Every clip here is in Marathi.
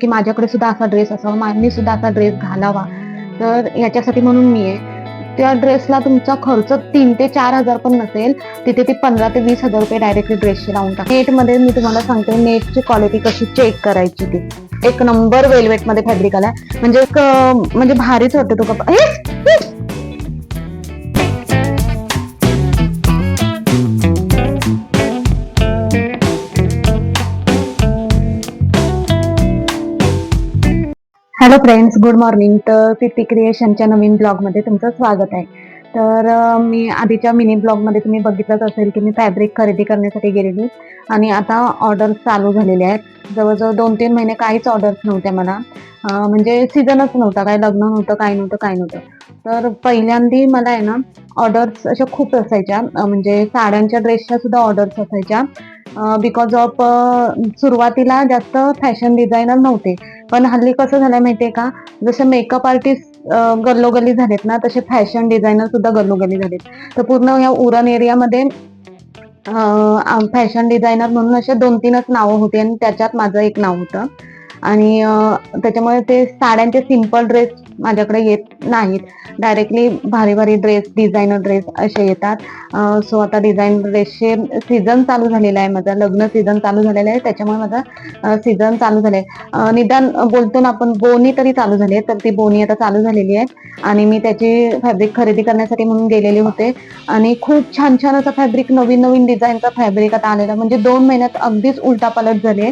की माझ्याकडे सुद्धा असा ड्रेस असावा मी सुद्धा असा ड्रेस घालावा. तर याच्यासाठी म्हणून मी आहे. त्या ड्रेसला तुमचा खर्च तीन ते चार हजार पण नसेल तिथे ती पंधरा ते वीस हजार रुपये डायरेक्टली ड्रेसचे लावून टाक नेटमध्ये मी तुम्हाला सांगते नेटची क्वालिटी कशी चेक करायची ती. एक नंबर वेलवेटमध्ये फॅब्रिक आलाय. म्हणजे एक म्हणजे भारीच वाटतं तो कपडा. Hello friends good morning. तर पिपी क्रिएशनच्या नवीन ब्लॉगमध्ये तुमचं स्वागत आहे. तर मी आधीच्या मिनी ब्लॉगमध्ये तुम्ही बघितलंच असेल की मी फॅब्रिक खरेदी करण्यासाठी गेलेली. आणि आता ऑर्डर्स चालू झालेले आहेत. जवळजवळ दोन तीन महिने काहीच ऑर्डर्स नव्हत्या मला. म्हणजे सीझनच नव्हता काय लग्न नव्हतं काय नव्हतं काय नव्हतं. तर पहिल्यांदी मला आहे ना ऑर्डर्स अशा खूप असायच्या. म्हणजे साड्यांच्या ड्रेसच्या सुद्धा ऑर्डर्स असायच्या. बिकॉज ऑफ सुरुवातीला जास्त फॅशन डिझायनर नव्हते. पण हल्ली कसं झालंय माहितीये का? जसं मेकअप आर्टिस्ट गल्लोगल्ली झालेत ना तसे फॅशन डिझायनर सुद्धा गल्लोगल्ली झालेत. तर पूर्ण या उरण एरियामध्ये फॅशन डिझायनर म्हणून असे दोन तीनच नावं होती आणि त्याच्यात माझं एक नाव होतं. आणि त्याच्यामुळे ते साड्यांचे सिंपल ड्रेस माझ्याकडे येत नाहीत. डायरेक्टली भारी भारी ड्रेस डिझायनर ड्रेस असे येतात. सो आता डिझाईन ड्रेसचे सीझन चालू झालेला आहे माझा. लग्न सीझन चालू झालेलं आहे. त्याच्यामुळे माझा सीझन चालू झालाय. निदान बोलतो ना आपण बोनी तरी चालू झाली आहे. तर ती बोनी आता चालू झालेली आहे. आणि मी त्याची फॅब्रिक खरेदी करण्यासाठी म्हणून गेलेले होते. आणि खूप छान छान असं फॅब्रिक नवीन नवीन डिझाईनचा फॅब्रिक आता आलेला म्हणजे दोन महिन्यात अगदीच उलटा पालट झाले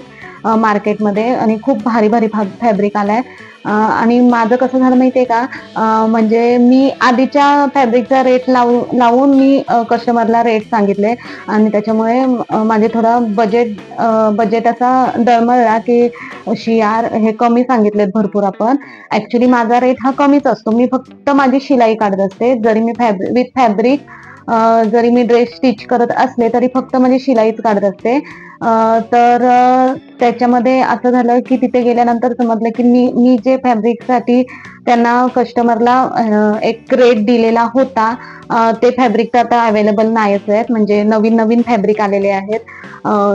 मार्केटमध्ये आणि खूप भारी भारी फॅब्रिक आलाय. आणि माझं कसं झालं माहितीये का? म्हणजे मी आधीच्या फॅब्रिकचा रेट लावून लावून मी कस्टमरला रेट सांगितले. आणि त्याच्यामुळे माझे थोडं बजेट बजेट असा दळमळला की शियार हे कमी सांगितलेत भरपूर आपण. ऍक्च्युली माझा रेट हा कमीच असतो. मी फक्त माझी शिलाई काढत असते. जरी मी फॅब्रिक विथ फॅब्रिक जरी मी ड्रेस स्टिच करत असले तरी फक्त माझी शिलाईच काढत असते. तर त्याच्यामध्ये असं झालं की तिथे गेल्यानंतर समजलं की मी मी जे फॅब्रिकसाठी त्यांना कस्टमरला एक रेट दिलेला होता ते फॅब्रिक तर आता अवेलेबल नाहीच आहेत. म्हणजे नवीन नवीन फॅब्रिक आलेले आहेत.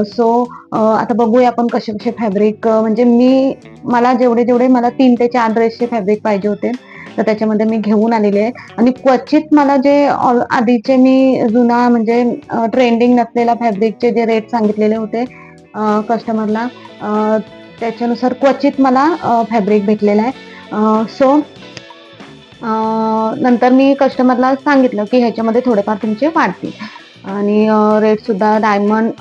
सो आता बघूया आपण कसे कसे फॅब्रिक म्हणजे मी मला जेवढे जेवढे मला तीन ते चार ड्रेसचे फॅब्रिक पाहिजे होते तर त्याच्यामध्ये मी घेऊन आलेले आहे. आणि क्वचित मला जे आधीचे मी जुना म्हणजे ट्रेंडिंग नसलेला फॅब्रिकचे जे रेट सांगितलेले होते कस्टमरला त्याच्यानुसार क्वचित मला फॅब्रिक भेटलेलं आहे. सो नंतर मी कस्टमरला सांगितलं की ह्याच्यामध्ये थोडेफार तुमचे वाढतील. आणि रेट सुद्धा डायमंड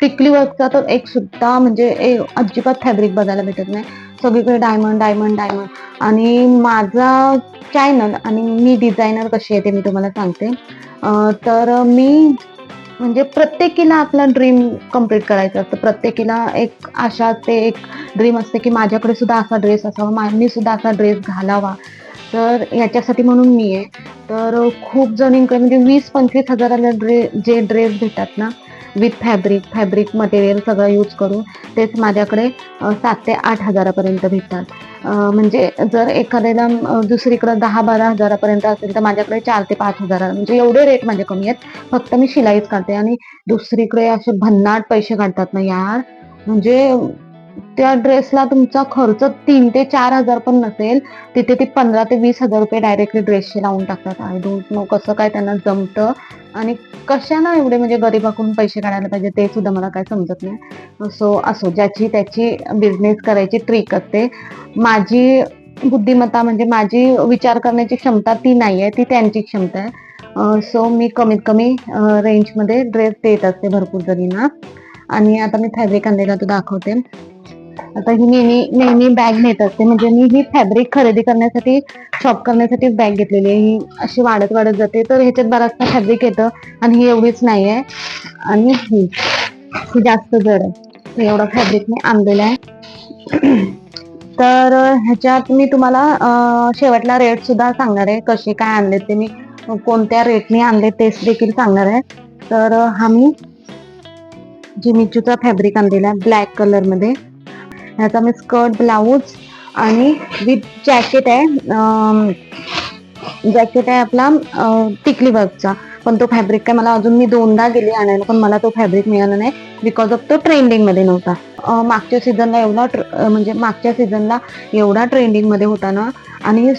टिकली वर्कचा तर एक सुद्धा म्हणजे अजिबात फॅब्रिक बघायला भेटत नाही. सगळीकडे डायमंड डायमंड डायमंड आणि माझा चॅनल आणि मी डिझायनर कशी आहे ते मी तुम्हाला सांगते. तर मी म्हणजे प्रत्येकीला आपला ड्रीम कंप्लीट करायचा. असतं प्रत्येकीला एक आशा असते एक ड्रीम असते की माझ्याकडे सुद्धा असा ड्रेस असावा मा- मी सुद्धा असा ड्रेस घालावा. तर याच्यासाठी म्हणून मी आहे. तर खूप जणींकडे म्हणजे वीस पंचवीस हजाराला ड्रे जे ड्रेस भेटतात ना विथ फॅब्रिक फॅब्रिक मटेरियल सगळं यूज करून तेच माझ्याकडे सात ते आठ हजारापर्यंत भेटतात. म्हणजे जर एखाद्याला दुसरीकडे दहा बारा हजारापर्यंत असेल तर माझ्याकडे चार ते पाच हजार म्हणजे एवढे रेट माझे कमी आहेत. फक्त मी शिलाईच काढते आणि दुसरीकडे असे भन्नाट पैसे काढतात ना यार. म्हणजे त्या ड्रेसला तुमचा खर्च तीन ते चार हजार पण नसेल तिथे ते पंधरा ते वीस हजार रुपये डायरेक्टली ड्रेसचे लावून टाकतात. आय डोंट नो कसं काय त्यांना जमतं. आणि कशाला एवढे म्हणजे गरीबाकडून पैसे काढायला पाहिजे ते सुद्धा मला काय समजत नाही. सो असो ज्याची त्याची बिझनेस करायची ट्रिक असते. माझी बुद्धिमत्ता म्हणजे माझी विचार करण्याची क्षमता ती नाही आहे ती त्यांची क्षमता आहे. सो मी कमीत कमी रेंजमध्ये ड्रेस देत असते भरपूर जणींना. आणि आता मी फॅब्रिक आणलेला तो दाखवते. आता ही नेहमी नेहमी बॅग नेत असते. म्हणजे मी ही फॅब्रिक खरेदी करण्यासाठी शॉप करण्यासाठी बॅग घेतलेली आहे. ही अशी वाढत वाढत जाते. तर ह्याच्यात बराचसा फॅब्रिक येतं आणि ही एवढीच नाही आहे आणि ही ही जास्त जड आहे. एवढं फॅब्रिक मी आणलेलं आहे. तर ह्याच्यात मी तुम्हाला शेवटला रेट सुद्धा सांगणार आहे. कसे काय आणले ते मी कोणत्या रेटने आणले तेच देखील सांगणार आहे. तर हा मी जिमिचूचा फॅब्रिक आणलेला आहे ब्लॅक कलरमध्ये. ह्याचा मी स्कर्ट ब्लाऊज आणि विथ जॅकेट आहे जॅकेट आहे आपला टिकली वर्कचा. पण तो फॅब्रिक काय मला अजून मी दोनदा गेली आणायला पण मला तो फॅब्रिक मिळाला नाही बिकॉज ऑफ तो ट्रेंडिंगमध्ये नव्हता. मागच्या सीझनला एवढा म्हणजे मागच्या सीझनला एवढा ट्रेंडिंगमध्ये होता ना आणि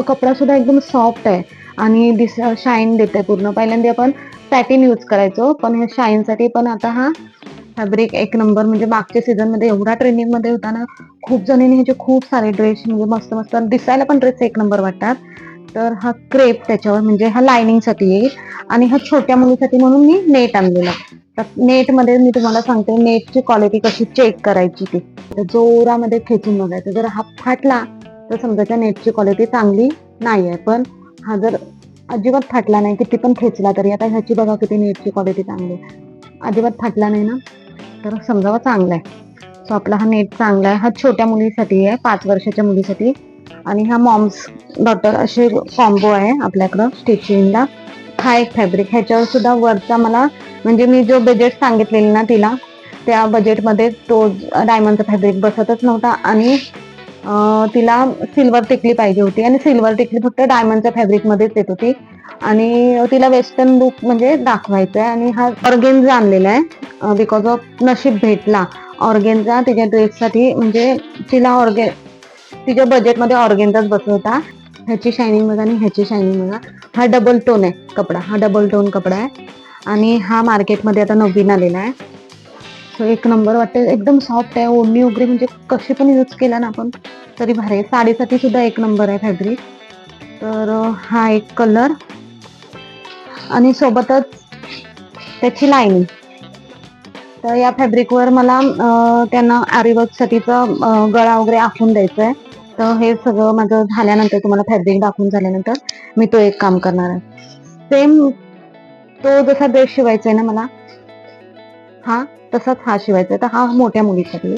कपडा सुद्धा एकदम सॉफ्ट आहे. आणि दिस शाईन देत आहे पूर्ण. पहिल्यांदा आपण सॅटिन यूज करायचो पण ह्या शाईनसाठी पण आता हा फॅब्रिक एक नंबर म्हणजे मागच्या सीझनमध्ये एवढा ट्रेनिंगमध्ये होता ना खूप जणींनी ह्याचे खूप सारे ड्रेस म्हणजे मस्त मस्त दिसायला पण ड्रेस एक नंबर वाटतात. तर हा क्रेप त्याच्यावर म्हणजे हा लाइनिंगसाठी येईल. आणि हा छोट्या मुलीसाठी म्हणून मी नेट आणलेला. तर नेटमध्ये मी तुम्हाला सांगते नेटची क्वालिटी कशी चेक करायची ती. तर जोरामध्ये खेचून बघायचं. जर हा फाटला तर समजायच्या नेटची क्वालिटी चांगली नाही आहे पण हा जर अजिबात फाटला नाही किती पण खेचला तरी आता ह्याची बघा किती नेटची क्वालिटी चांगली आहे. अजिबात फाटला नाही ना? तर समजावा चांगला आहे. सो आपला हा नेट चांगला आहे. हा छोट्या मुलीसाठी आहे पाच वर्षाच्या मुलीसाठी. आणि हा मॉम्स डॉटर असे कॉम्बो आहे आपल्याकडं स्टिचिंगला हा एक फॅब्रिक ह्याच्यावर सुद्धा वरचा मला म्हणजे मी जो बजेट सांगितलेली ना तिला त्या बजेटमध्ये तो डायमंडचा फॅब्रिक बसतच नव्हता. आणि तिला सिल्वर टिकली पाहिजे होती आणि सिल्वर टिकली फक्त डायमंडच्या फॅब्रिकमध्येच येत होती. आणि तिला वेस्टर्न लुक म्हणजे दाखवायचा आहे आणि हा ऑर्गेन्झा आणलेला आहे. बिकॉज ऑफ नशीब भेटला. ऑर्गेन्झा तिच्या ड्रेससाठी म्हणजे तिला ऑर्गे तिच्या बजेटमध्ये ऑर्गेन्झाच बसत होता ह्याची शायनिंग बघा आणि ह्याची शायनिंग बघा. हा डबल टोन आहे कपडा. हा डबल टोन कपडा आहे. आणि हा मार्केटमध्ये आता नवीन आलेला आहे. सो एक नंबर वाटते एकदम सॉफ्ट आहे. ओढणी वगैरे म्हणजे कशी पण यूज केला ना आपण तरी भारी आहे. साडीसाठी सुद्धा एक नंबर आहे फॅब्रिक तर हा एक कलर आणि सोबतच त्याची लाईनिंग तर या फॅब्रिकवर मला त्यांना आरीवर्कसाठीचा गळा वगैरे आखून द्यायचा आहे. तर हे सगळं माझं झाल्यानंतर तुम्हाला फॅब्रिक दाखवून झाल्यानंतर मी तो एक काम करणार आहे. सेम तो जसा ड्रेस शिवायचा आहे ना मला हा तसाच हा शिवायचा आहे. तर हा मोठ्या मुलीसाठी.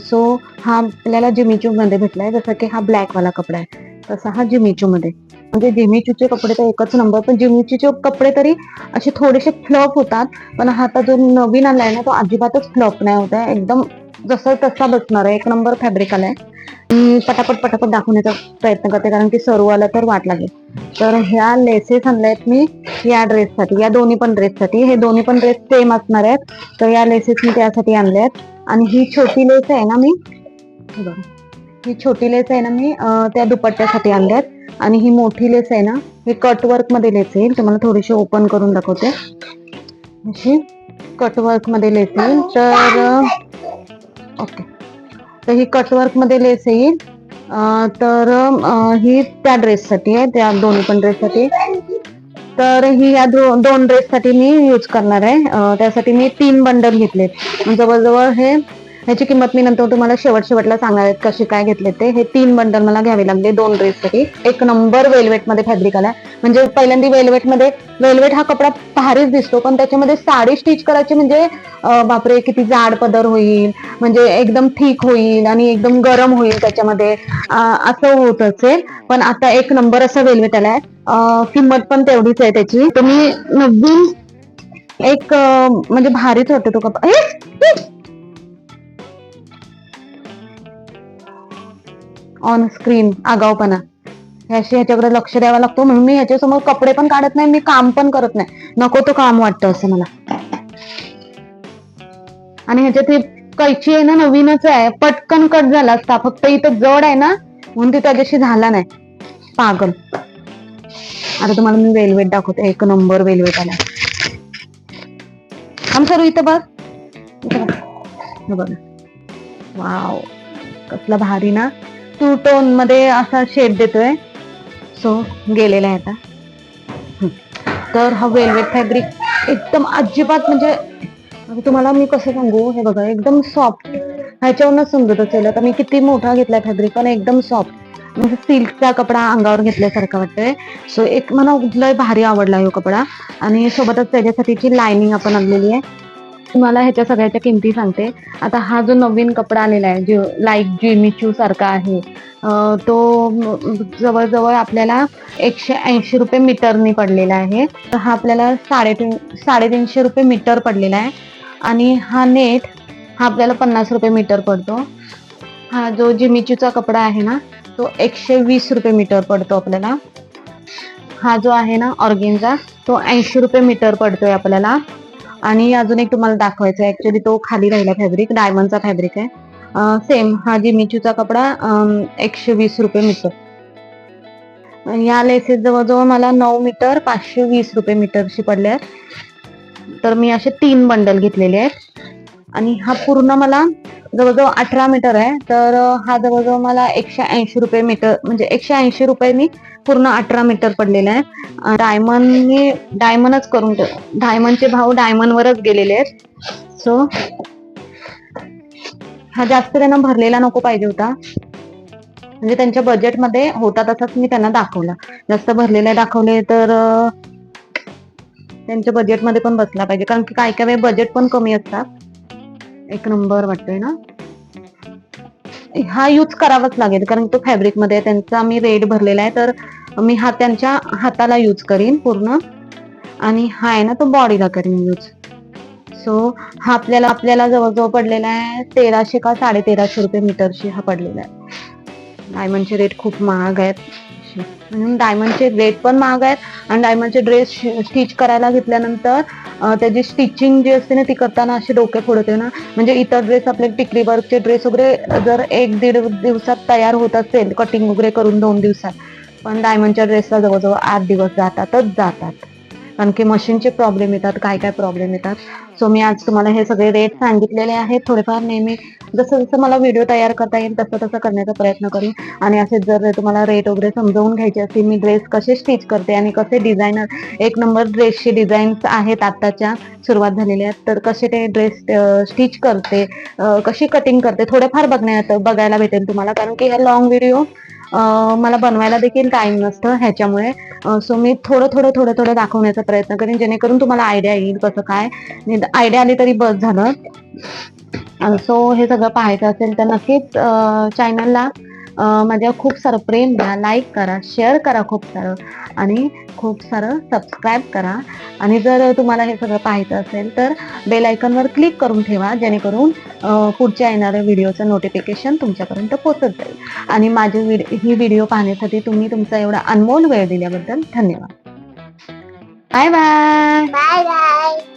सो हा आपल्याला जिमीचू मध्ये भेटलाय. जसं की हा ब्लॅक वाला कपडा आहे. तसा हा जिमीचू मध्ये म्हणजे जिमीचूचे कपडे तर एकच नंबर पण जिमीचूचे कपडे तरी असे थोडेसे फ्लॉप होतात. पण हा आता जो नवीन आलाय ना तो अजिबातच फ्लॉप नाही होत आहे. एकदम जसं तसा बसणार आहे. एक नंबर फॅब्रिक आलाय. मी पटापट पटापट दाखवण्याचा प्रयत्न करते कारण की सरू आला तर वाट लागेल. तर ह्या लेसेस आणल्या आहेत मी या ड्रेससाठी या दोन्ही पण ड्रेससाठी हे दोन्ही पण ड्रेस सेम असणार आहेत. तर या लेसेस मी त्यासाठी आणल्या आहेत आणि ही छोटी लेस आहे ना मी ही छोटी लेस आहे ना मी त्या दुपट्ट्यासाठी आणल्या आहेत आणि ही मोठी लेस आहे ना ही कटवर्कमध्ये लेस येईल. तुम्हाला थोडीशी ओपन करून दाखवते. अशी कटवर्कमध्ये लेस येईल. तर ओके. तर ही कटवर्कमध्ये लेस येईल तर ही त्या ड्रेससाठी आहे त्या दोन्ही पण ड्रेससाठी तर ही या दो, दोन ड्रेससाठी मी यूज करणार आहे. त्यासाठी मी तीन बंडल घेतले जवळजवळ हे ह्याची किंमत मी नंतर तुम्हाला शेवट शेवटला सांगणार आहेत कशी काय घेतले ते. हे तीन बंडल मला घ्यावे लागले दोन ड्रेससाठी एक नंबर वेलवेटमध्ये फॅब्रिक आलाय. म्हणजे पहिल्यांदा वेल्वेटमध्ये वेल्वेट हा कपडा भारीच दिसतो पण त्याच्यामध्ये साडी स्टिच करायची म्हणजे बापरे किती जाड पदर होईल. म्हणजे एकदम ठीक होईल आणि एकदम गरम होईल त्याच्यामध्ये. असं होत असेल. पण आता एक नंबर असा वेल्वेट आलाय. किंमत पण तेवढीच आहे त्याची. तुम्ही मी नवीन एक म्हणजे भारीच होते तो कपडा. ऑन स्क्रीन आगावपणा ह्याशी ह्याच्याकडे लक्ष द्यावा लागतो. म्हणून मी ह्याच्यासमोर कपडे पण काढत नाही मी काम पण करत नाही. नको तो काम वाटतं असं मला. आणि ह्याच्यात ही कैची आहे ना नवीनच आहे. पटकन कट झाला असता. फक्त इथं जड आहे ना म्हणून ती त्याच्याशी झाला नाही. पागल. आता तुम्हाला मी वेलवेट दाखवते. एक नंबर वेलवेट आला. आम सरू इथं बघ. बघ. वाव. कसलं भारी ना. टू टोनमध्ये असा शेड देतोय. सो गेलेला आहे आता. तर हा वेलवेट फॅब्रिक एकदम अजिबात म्हणजे तुम्हाला मी कसं सांगू? हे बघा एकदम सॉफ्ट ह्याच्यावरच समजत असेल. आता मी किती मोठा घेतलाय फॅब्रिक पण एकदम सॉफ्ट म्हणजे सिल्कचा कपडा अंगावर घेतल्यासारखा वाटतोय. सो एक मला लय भारी आवडला हा कपडा. आणि सोबतच त्याच्यासाठीची लाइनिंग आपण आणलेली आहे. तुम्हाला ह्याच्या सगळ्याच्या किमती सांगते. आता हा जो नवीन कपडा आलेला आहे जो लाईक जिमिचू सारखा आहे तो जवळजवळ आपल्याला एकशे ऐंशी रुपये मीटरनी पडलेला आहे. तर हा आपल्याला साडेतीन साडेतीनशे रुपये मीटर पडलेला आहे. आणि हा नेट हा आपल्याला पन्नास रुपये मीटर पडतो. हा जो जिमिचूचा कपडा आहे ना तो एकशे वीस रुपये मीटर पडतो आपल्याला. हा जो आहे ना ऑर्गिनचा तो ऐंशी रुपये मीटर पडतोय आपल्याला. आणि अजून एक तुम्हाला दाखवायचा ऍक्च्युली तो खाली राहिला फॅब्रिक डायमंडचा फॅब्रिक आहे. सेम हा जिमीचूचा कपडा एकशे वीस रुपये मीटर. या लेसेस जवळजवळ मला नऊ मीटर पाचशे वीस रुपये मीटरशी पडले आहेत. तर मी असे तीन बंडल घेतलेले आहेत. आणि हा पूर्ण मला जवळजवळ अठरा मीटर आहे. तर हा जवळजवळ मला एकशे ऐंशी रुपये मीटर म्हणजे एकशे ऐंशी रुपयांनी पूर्ण अठरा मीटर पडलेला आहे. डायमंडने डायमंडच करून डायमंडचे भाव डायमंडवरच गेलेले आहेत. सो हा जास्त त्यांना भरलेला नको पाहिजे होता. म्हणजे त्यांच्या बजेटमध्ये होता तसाच मी त्यांना दाखवला. जास्त भरलेले दाखवले तर त्यांच्या बजेटमध्ये पण बसला पाहिजे. कारण की काय काय वेळ बजेट पण कमी असतात. एक नंबर वाटतोय ना? हा यूज करावाच लागेल कारण तो फॅब्रिकमध्ये त्यांचा मी रेट भरलेला आहे तर मी हा त्यांच्या हाताला यूज करीन पूर्ण. आणि हा आहे ना तो बॉडीला करीन यूज सो हा आपल्याला आपल्याला जवळजवळ पडलेला आहे तेराशे का साडे तेराशे रुपये मीटरशी हा पडलेला आहे. डायमंडचे म्हणजे रेट खूप महाग आहेत. म्हणून डायमंडचे रेट पण महाग आहेत आणि डायमंडचे ड्रेस स्टिच करायला घेतल्यानंतर त्याची स्टिचिंग जी असते ना ती करताना अशी डोके फोडते ना. म्हणजे इतर ड्रेस आपले टिकली वर्कचे ड्रेस वगैरे जर एक दीड दिवसात तयार होत असेल कटिंग वगैरे करून दोन दिवसात पण डायमंडच्या ड्रेसला जवळजवळ आठ दिवस जातातच जातात. कारण की मशीनचे प्रॉब्लेम येतात काय काय प्रॉब्लेम येतात. सो मी आज तुम्हाला हे सगळे रेट सांगितलेले आहेत. थोडेफार नेहमी जसं जसं मला व्हिडिओ तयार करता येईल तसं तसं करण्याचा प्रयत्न करीन आणि असे जर तुम्हाला रेट वगैरे समजावून घ्यायचे असतील मी ड्रेस कसे स्टिच करते आणि कसे डिझायनर एक नंबर ड्रेसचे डिझाईन्स आहेत आत्ताच्या सुरुवात झालेल्या आहेत. तर कसे ते ड्रेस स्टिच करते कशी कटिंग करते थोडेफार बघण्यात बघायला भेटेल तुम्हाला. कारण की ह्या लॉंग व्हिडिओ मला बनवायला देखील टाइम नसतं ह्याच्यामुळे. सो मी थोडं थोडं थोडं थोडं दाखवण्याचा प्रयत्न करेन जेणेकरून तुम्हाला आयडिया येईल कसं काय. आयडिया आली तरी बस झालं. सो हे सगळं पाहायचं असेल तर नक्कीच चॅनलला माझ्या खूप सारं प्रेम द्या लाईक करा शेअर करा खूप सारं. आणि खूप सारं सबस्क्राईब करा. आणि जर तुम्हाला हे सगळं पाहायचं असेल तर बेल आयकॉनवर क्लिक करून ठेवा जेणेकरून पुढच्या येणाऱ्या व्हिडिओचं नोटिफिकेशन तुमच्यापर्यंत पोहोचत जाईल. आणि माझे ही व्हिडिओ पाहण्यासाठी तुम्ही तुमचा एवढा अनमोल वेळ दिल्याबद्दल धन्यवाद. Bye bye bye bye